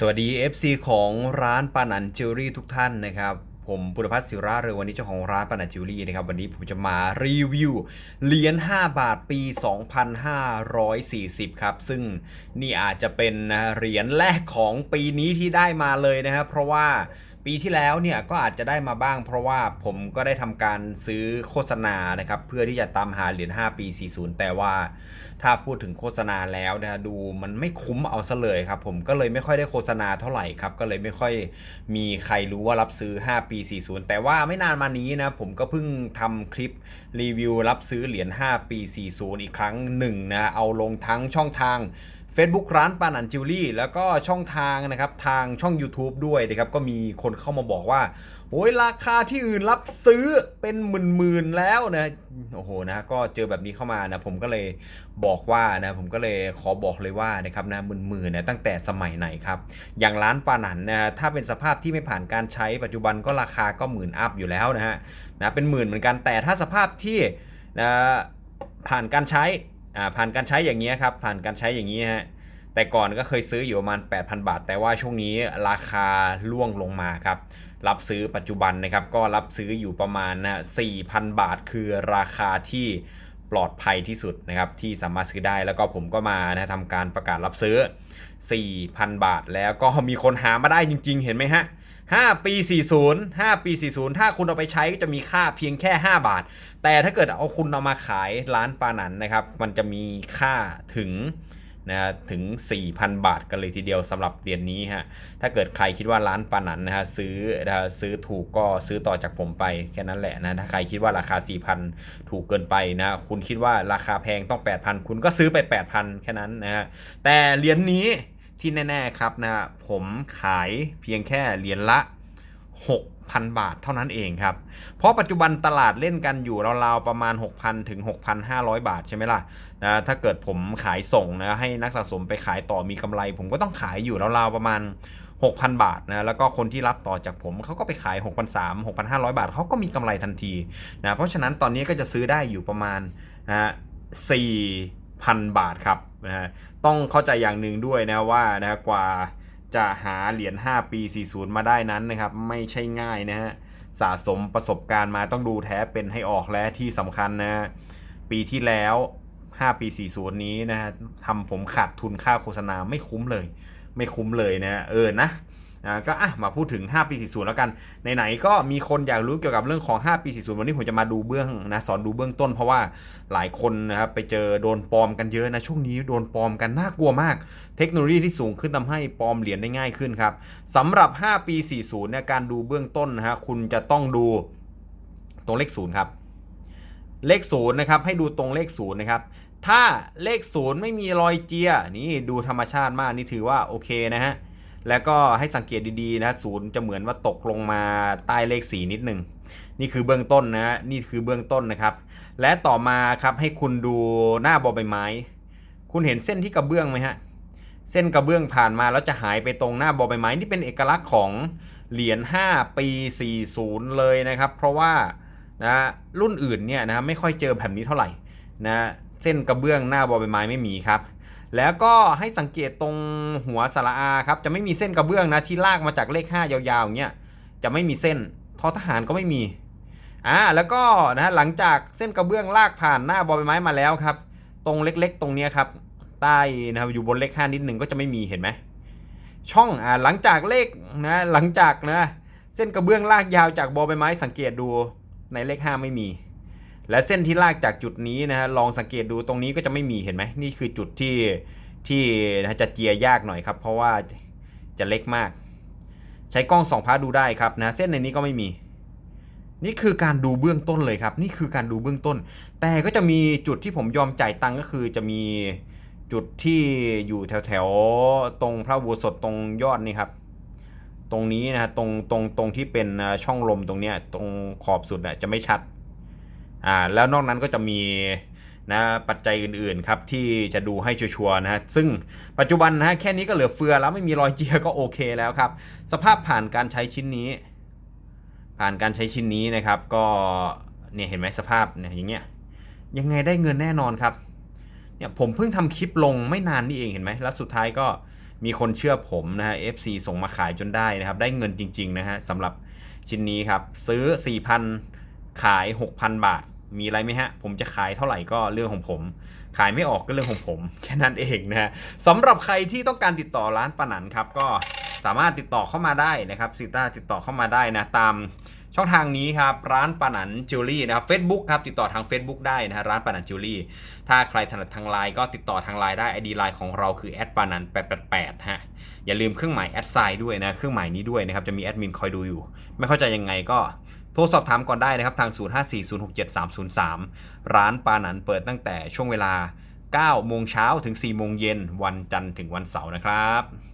สวัสดี FC ของร้านปานันจิวเวลรี่ทุกท่านนะครับ ผมปุรพัฒน์ศิระเรือวันนี้เจ้าของร้านปานันจิวเวลรี่นะครับ วันนี้ผมจะมารีวิวเหรียญ5บาทปี 2540 ครับ ซึ่งนี่อาจจะเป็นเหรียญแรกของปีนี้ที่ได้มาเลยนะครับเพราะว่า ปีที่แล้วเนี่ยก็อาจจะได้มาบ้าง เพราะว่าผมก็ได้ทำการซื้อโฆษณานะครับเพื่อที่จะตามหาเหรียญ5ปี 40 แต่ว่าถ้าพูดถึงโฆษณาแล้วนะดูมันไม่คุ้มเอาซะเลยครับผมก็เลยไม่ค่อยได้โฆษณาเท่าไหร่ครับก็เลยไม่ค่อยมีใครรู้ว่ารับซื้อ 5 ปี 40 แต่ว่าไม่นานมานี้นะผมก็เพิ่งทำคลิปรีวิวรับซื้อเหรียญ5ปี 40 อีกครั้งหนึ่งนะเอาลงทั้งช่องทาง Facebook ร้านปานันจิวลี่ แล้วก็ช่องทางนะครับทางช่อง YouTube ด้วยนะครับก็มีคนเข้ามาบอกว่าโอ้ยราคาที่อื่นรับซื้อเป็นหมื่นๆแล้วนะโอ้โหนะก็เจอแบบนี้เข้ามานะผมก็เลยบอกว่านะผมก็เลยขอบอกเลยว่านะครับนะหมื่นๆนะตั้งแต่สมัยไหนครับอย่างร้านปานันนะถ้าเป็นสภาพที่ไม่ผ่านการใช้ปัจจุบันก็ราคาก็หมื่นอัพอยู่แล้วนะฮะนะเป็นหมื่นเหมือนกันแต่ถ้าสภาพที่นะผ่านการใช้ อ่าผ่านการใช้อย่างเงี้ยครับผ่านการใช้อย่างนี้ฮะแต่ก่อนก็เคยซื้ออยู่ประมาณ 8,000 บาท แต่ว่าช่วงนี้ราคาล่วงลงมาครับรับซื้อปัจจุบันนะครับก็รับซื้ออยู่ประมาณนะ4,000 บาท คือราคาที่ปลอดภัยที่สุดนะครับที่สามารถซื้อได้แล้วก็ผมก็มานะทำการประกาศรับซื้อ 4,000 บาท แล้วก็มีคนหามาได้จริง ๆ เห็นไหมฮะ 5 ปี 40 5 ปี 40 ถ้าคุณเอาไปใช้ก็จะมีค่าเพียงแค่ 5 บาท แต่ถ้าเกิดเอาคุณเอามาขายร้านปานันนะครับ มันจะมีค่าถึงนะถึง 4,000 บาทกันเลยทีเดียวสำหรับเหรียญนี้ฮะ ถ้าเกิดใครคิดว่าร้านปานันนะฮะซื้อนะฮะซื้อถูกก็ซื้อต่อจากผมไปแค่นั้นแหละนะ ถ้าใครคิดว่าราคา 4,000 ถูกเกินไปนะ คุณคิดว่าราคาแพงต้อง 8,000 คุณก็ซื้อไป 8,000 แค่นั้นนะฮะ แต่เหรียญนี้ ที่แน่ๆครับนะผมขายเพียงแค่เหรียญละ 6,000 บาทเท่านั้นเองครับ เพราะปัจจุบันตลาดเล่นกันอยู่ราวๆประมาณ 6,000 ถึง 6,500 บาทใช่ไหมล่ะนะถ้าเกิดผมขายส่งนะให้นักสะสมไปขายต่อมีกำไร ผมก็ต้องขายอยู่ราวๆประมาณ 6,000 บาทนะแล้วก็คนที่รับต่อจากผมเขาก็ไปขาย 6,300 6,500 บาทเขาก็มีกำไรทันทีนะเพราะฉะนั้นตอนนี้ก็จะซื้อได้อยู่ประมาณนะ 4,000 บาทครับนะฮะต้องเข้าใจอย่างหนึ่งด้วยนะว่านะกว่าจะหาเหรียญ5 ปี 40 มาได้นั้นนะครับ ไม่ใช่ง่ายนะฮะสะสมประสบการณ์มาต้องดูแท้เป็นให้ออกและที่สำคัญนะฮะปีที่แล้ว 5 ปี 40 นี้นะฮะทำผมขาดทุนค่าโฆษณาไม่คุ้มเลย ไม่คุ้มเลยนะเออนะ อ่าก็อะมาพูดถึง 5 ปี 40 แล้วกันไหนๆก็มีคนอยากรู้เกี่ยวกับเรื่องของ 5 ปี 40 วันนี้ผมจะมาดูเบื้องนะสอนดูเบื้องต้นเพราะว่าหลายคนนะครับไปเจอโดนปลอมกันเยอะนะช่วงนี้โดนปลอมกันน่ากลัวมาก เทคโนโลยีที่สูงขึ้นทำให้ปลอมเหรียญได้ง่ายขึ้นครับสำหรับ 5 ปี 40เนี่ยการดูเบื้องต้นนะฮะคุณจะต้องดูตรงเลขศูนย์ครับเลขศูนย์นะครับให้ดูตรงเลขศูนย์นะครับถ้าเลขศูนย์ไม่มีรอยเจียนี่ดูธรรมชาติมากนี่ถือว่าโอเคนะฮะ แล้วก็ให้สังเกตดีๆนะศูนย์จะเหมือนว่าตกลงมาใต้เลขสีนิดหนึ่งนี่คือเบื้องต้นนะนี่คือเบื้องต้นนะครับ และต่อมาครับให้คุณดูหน้าบอใบไม้ คุณเห็นเส้นที่กระเบื้องไหมฮะเส้นกระเบื้องผ่านมาแล้วจะหายไปตรงหน้าบอใบไม้นี่เป็นเอกลักษณ์ของเหรียญ5ปี 40 เลยนะครับ เพราะว่านะรุ่นอื่นเนี่ยนะไม่ค่อยเจอแบบนี้เท่าไหร่นะเส้นกระเบื้องหน้าบอใบไม้ไม่มีครับ แล้วก็ให้สังเกตตรงหัวสระอาครับจะไม่มีเส้นกระเบื้องนะที่ลากมาจากเลข 5 ยาวๆอย่างเงี้ยจะไม่มีเส้นทอทหารก็ไม่มีอ่าแล้วก็นะหลังจากเส้นกระเบื้องลากผ่านหน้าบอใบไม้มาแล้วครับ ตรงเล็กๆ ตรงเนี้ยครับใต้นะครับอยู่บนเลขห้านิดหนึ่งก็จะไม่มีเห็นไหมช่องอ่าหลังจากเลขนะหลังจากนะเส้นกระเบื้องลากยาวจากบอใบไม้สังเกตดูในเลขห้าไม่มี และเส้นที่ลากจากจุดนี้นะฮะลองสังเกตดูตรงนี้ก็จะไม่มีเห็นไหมนี่คือจุดที่ที่นะจะเจียยากหน่อยครับ เพราะว่าจะเล็กมาก ใช้กล้องสองพาดูได้ครับนะเส้นในนี้ก็ไม่มี นี่คือการดูเบื้องต้นเลยครับ นี่คือการดูเบื้องต้น แต่ก็จะมีจุดที่ผมยอมจ่ายตังค์ก็คือจะมีจุดที่อยู่แถวแถวๆตรงพระอุโบสถตรงยอดนี่ครับ ตรงนี้นะฮะตรงตรงตรงที่เป็นช่องลมตรงเนี้ยตรงขอบสุดน่ะจะไม่ชัด อ่าแล้วนอกนั้นก็จะมีนะปัจจัยอื่นๆครับที่จะดูให้ชัวร์นะฮะซึ่งปัจจุบันนะฮะแค่นี้ก็เหลือเฟือแล้วไม่มีรอยเจียก็โอเคแล้วครับ สภาพผ่านการใช้ชิ้นนี้ ผ่านการใช้ชิ้นนี้นะครับ ก็เนี่ยเห็นไหมสภาพเนี่ยอย่างเงี้ยยังไงได้เงินแน่นอนครับเนี่ยผมเพิ่งทำคลิปลงไม่นานนี่เองเห็นไหมแล้วสุดท้ายก็มีคนเชื่อผมนะฮะ FC ส่งมาขายจนได้นะครับ ได้เงินจริงๆนะฮะสำหรับชิ้นนี้ครับ ซื้อ 4,000 ขาย 6,000 บาท มีอะไรไหมฮะ ผมจะขายเท่าไหร่ก็เรื่องของผม ขายไม่ออกก็เรื่องของผม แค่นั้นเองนะฮะสำหรับใครที่ต้องการติดต่อร้านปานันครับ ก็สามารถติดต่อเข้ามาได้นะครับซิต้าติดต่อเข้ามาได้นะตามช่องทางนี้ครับร้านปานันจิวเวลรี่นะครับ Facebook ครับติดต่อทาง Facebook ได้นะฮะร้านปานันจิวเวลรี่ ถ้าใครถนัดทางไลน์ก็ติดต่อทางไลน์ได้ ID ไลน์ของเราคือแอดปานัน888ฮะอย่าลืมเครื่องหมายแอดไซน์ด้วยนะเครื่องหมายนี้ด้วยนะครับจะมีแอดมินคอยดูอยู่ ไม่เข้าใจยังไงก็ โทรสอบถามก่อนได้นะครับทาง 0540673303 ร้านปานันเปิดตั้งแต่ช่วงเวลา9โมงเช้าถึง 4 โมงเย็นวันจันทร์ถึงวันเสาร์นะครับ